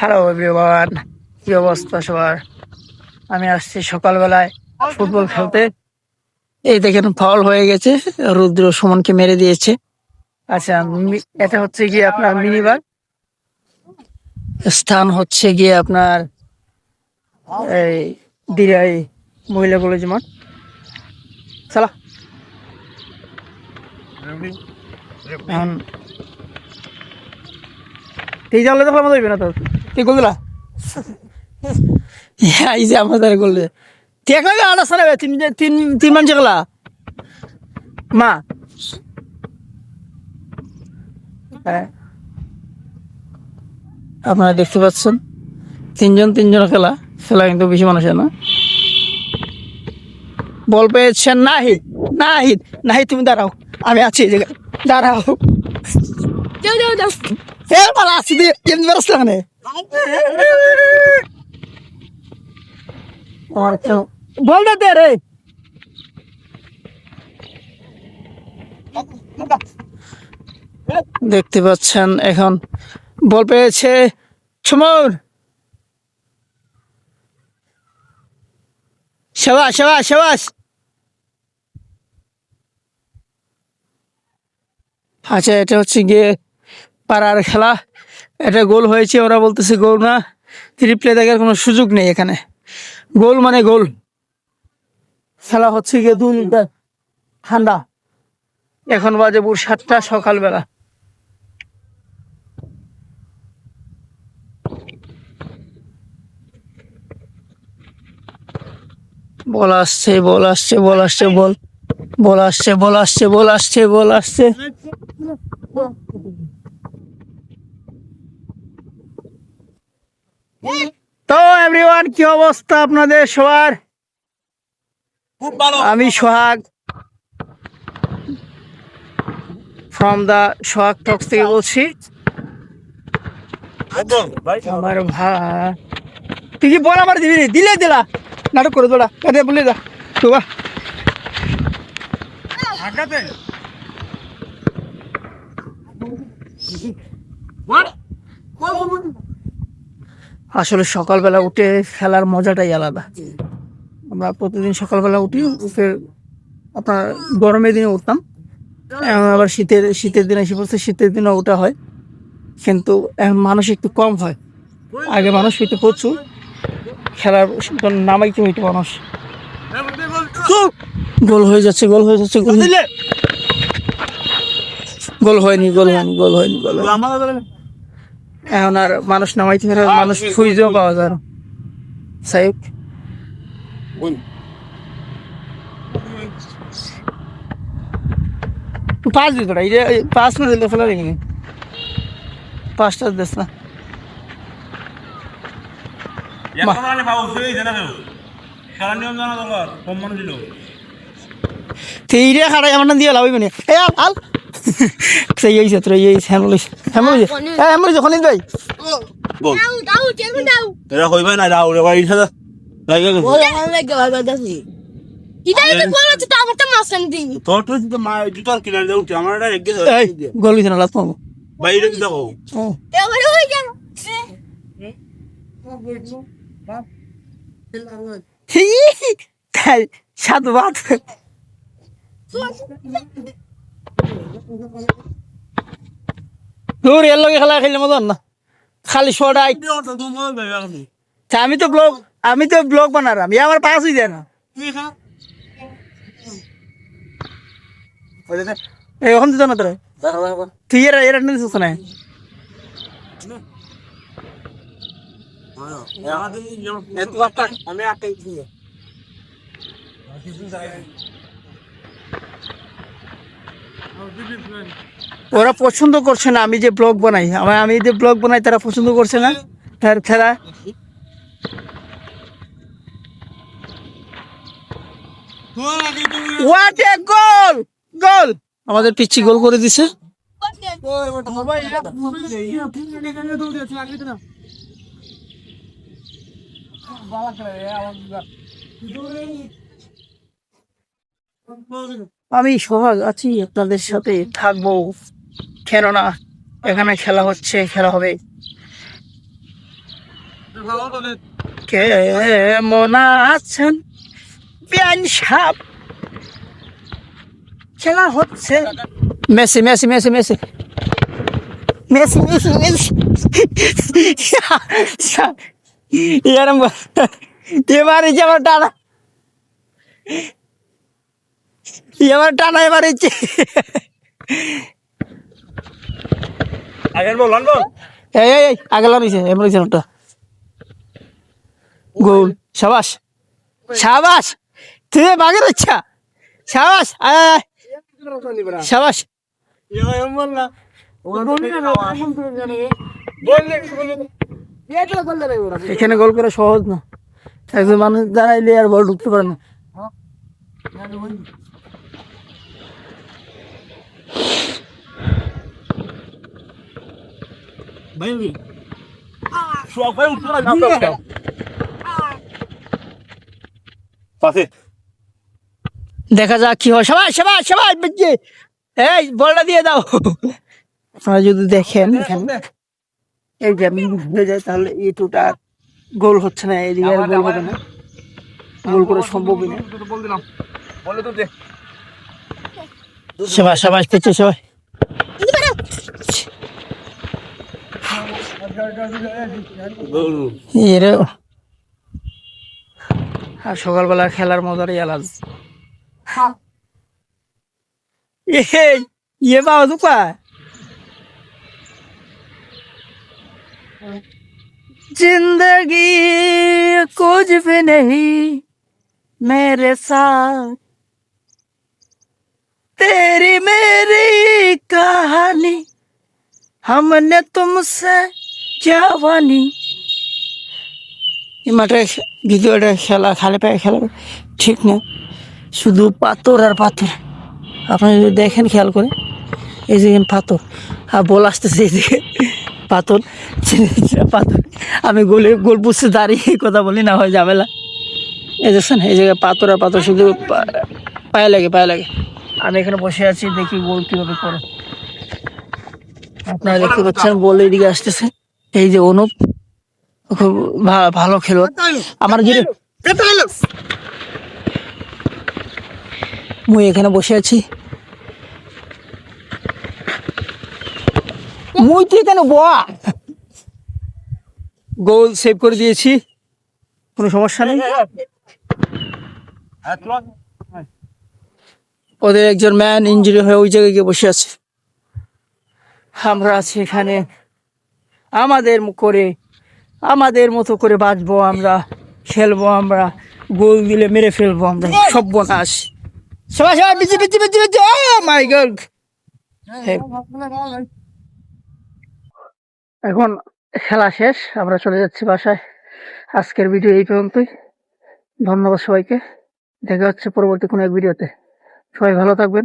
Hello everyone কি অবস্থা সবার? আমি আসছি সকালবেলায় ফুটবল খেলতে। এই দেখেন ফাউল হয়ে গেছে। রুদ্র সুমনকে মেরে দিয়েছে। আচ্ছা এটা হচ্ছে গিয়ে আপনার মিনিবার স্থান হচ্ছে গিয়ে আপনার এই দিরাই মহিলা কলেজ মাঠ। চালা এখন তুই জানলে তো মজা হইবে না তোর হ্যাঁ। আপনারা দেখতে পাচ্ছেন, তিনজন তিনজন খেলা। খেলা কিন্তু বেশি মানুষের না। বল পেয়েছেন নাহিদ। নাহিদ নাহিদ, তুমি দাঁড়াও। আমি আছি এই জায়গায়। দাঁড়াও। যাও যাও যাও। আমার তো বল দে দে রে। দেখতে পাচ্ছেন এখন বল পেয়েছে সুমন। সাবাস সাবাস সাবাস। আচ্ছা এটা হচ্ছে গিয়ে পাড়ার খেলা। এটা গোল হয়েছে, ওরা বলতেছে গোল না। রিপ্লে দেখার কোনো সুযোগ নেই এখানে। গোল মানে গোল। খেলা হচ্ছে গিয়ে লিটার ঠান্ডা। এখন বাজে ভোর সাতটা সকালবেলা। বল আসছে বল আসছে বল আসছে, বল। বল আসছে বল আসছে বল আসছে বল আসছে। তো এভরিওয়ান কি অবস্থা আপনাদের সবার? খুব ভালো। আমি সোহাগ। ফ্রম দা সোহাগ টক্স থেকে বলছি। আমার ভাই তুই কি বল আমার দিবি দিলে দিলা। নাটক করে দোড়া। কাটে বলে দা। তো বাহ ঢাকাতে আসলে সকালবেলা উঠে খেলার মজাটাই আলাদা। আমরা প্রতিদিন সকালবেলা উঠি উঠে আপনার গরমের দিনে উঠতাম। এখন আবার শীতের শীতের দিনে এসে পড়ছে শীতের দিনে ওঠা হয়। কিন্তু এখন মানুষ একটু কম হয়। আগে মানুষ হইতে প্রচুর। খেলার নামাই নামাইতে হইতো মানুষ। গোল হয়ে যাচ্ছে গোল হয়ে যাচ্ছে গোল। হয়নি গোল হয়নি গোল হয়নি গোল হয়নি। এখন আর মানুষ নামাইতে পারে মানুষ খুঁজেও পাওয়া যায় সাহেব পাঁচ দিত না এটা পাঁচ না দিলে ফেলা দেখিনি পাঁচটা দিস না। তেইরে খাড়াই আমার না দিয়ে লাভ মানে এ আল। সেই হয়েছে তোর এই হ্যামল হ্যামল হ্যাঁ হ্যামল যখন ভাই। বল। দাও দাও দাও। এরা কইবে না রে ভাই সাদা লাগে গেছে ওই আমার লাগে ভাই দাসি ইটা এটা বল তো আমার তো মাসন দি তোর তো তো মা জুতার কিনারে দাও আমার এক গেছে। এই গোল হয়েছে না লাভ পাবো। ভাই এটা দেখো। ও। এবারে হই গেল। তাই দূর এর লগে খেলা খেললে মতন না খালি তা আমি তো ব্লগ আমি তো ব্লগ বানারাম ইয়ে আমার পাস হয়ে যায় না এই ওখান দিত না তোরা তুই এরা এরা নিয়ে না আমি ওরা পছন্দ করছে না, আমি যে ব্লগ বানাই। আমার আমি যে ব্লগ বানাই, তারা পছন্দ করছে না? তার খেলা হোয়াট এ গোল গোল আমাদের পিচ্ছি গোল করে দিছে। আমি সোহাগ আছি, আপনাদের সাথে থাকব। কেননা এখানে খেলা হচ্ছে, খেলা হবে। কেমন আছেন? খেলা হচ্ছে। Messi Messi Messi Messi. Messi Messi Messi. এরম এবার যে টানা এবার টানা এবার ইচ্ছে আগের বল লন বল এই এই এই আগে লাগাইছে এমন ওটা গোল। তুই বাগের ইচ্ছা আয়। এখানে গোল করা সহজ না। একজন মানুষ দাঁড়াইলে আর বল ঢুকতে পারে না। উঠতো না পাশে দেখা যাক কি হয়। সবাই সবাই সবাই এই বলটা দিয়ে দাও। আপনারা যদি দেখেন এখানে এই যে আমি ঘুরে যাই তাহলে এই টুটা গোল হচ্ছে না এদিকে গোল হবে না। গোল করা সম্ভবই না। বলে তো দে। সবাই সবাই পেয়েছে সবাই এরে আর সকালবেলা খেলার মজারই আলাদা এই ये बाबा तू का जिंदगी कुछ भी नहीं मेरे साथ तेरी मेरी कहानी हमने तुमसे जवानी এই মাঠে ভিডিওটা খেলা খালে পায়ে খেলা ঠিক না শুধু পাথর আর পাথর আপনি যদি দেখেন খেয়াল করে এই যে এখানে পাথর আর বল আসতেছে এইদিকে পাথর পাথর আমি গোলে গোল পুষতে দাঁড়িয়ে কথা বলি না হয় ঝামেলা এই দেখছেন এই জায়গায় পাথর আর পাথর শুধু পা- পায়ে লাগে পায়ে লাগে আমি এখানে বসে আছি দেখি গোল কীভাবে করে। আপনারা দেখতে পাচ্ছেন গোল এদিকে আসতেছে। এই যে অনুপ খুব ভালো খেলোয়াড়। আমার যে মুই এখানে বসে আছি। মুই তুই কেন বয়া? গোল সেভ করে দিয়েছি। কোনো সমস্যা নেই? হ্যাঁ ওদের একজন ম্যান ইঞ্জুরি হয়ে ওই জায়গায় গিয়ে বসে আছে। আমরা আছি এখানে। আমাদের করে, আমাদের মতো করে বাঁচবো আমরা, খেলব আমরা, গোল দিলে মেরে ফেলব আমরা, সব বনাস। সবাই সবাই, বিজি বিজি বিজি বিজি মাই এখন খেলা শেষ, আমরা চলে যাচ্ছি বাসায়। আজকের ভিডিও এই পর্যন্তই। ধন্যবাদ সবাইকে। দেখা হচ্ছে পরবর্তী কোনো এক ভিডিওতে। সবাই ভালো থাকবেন।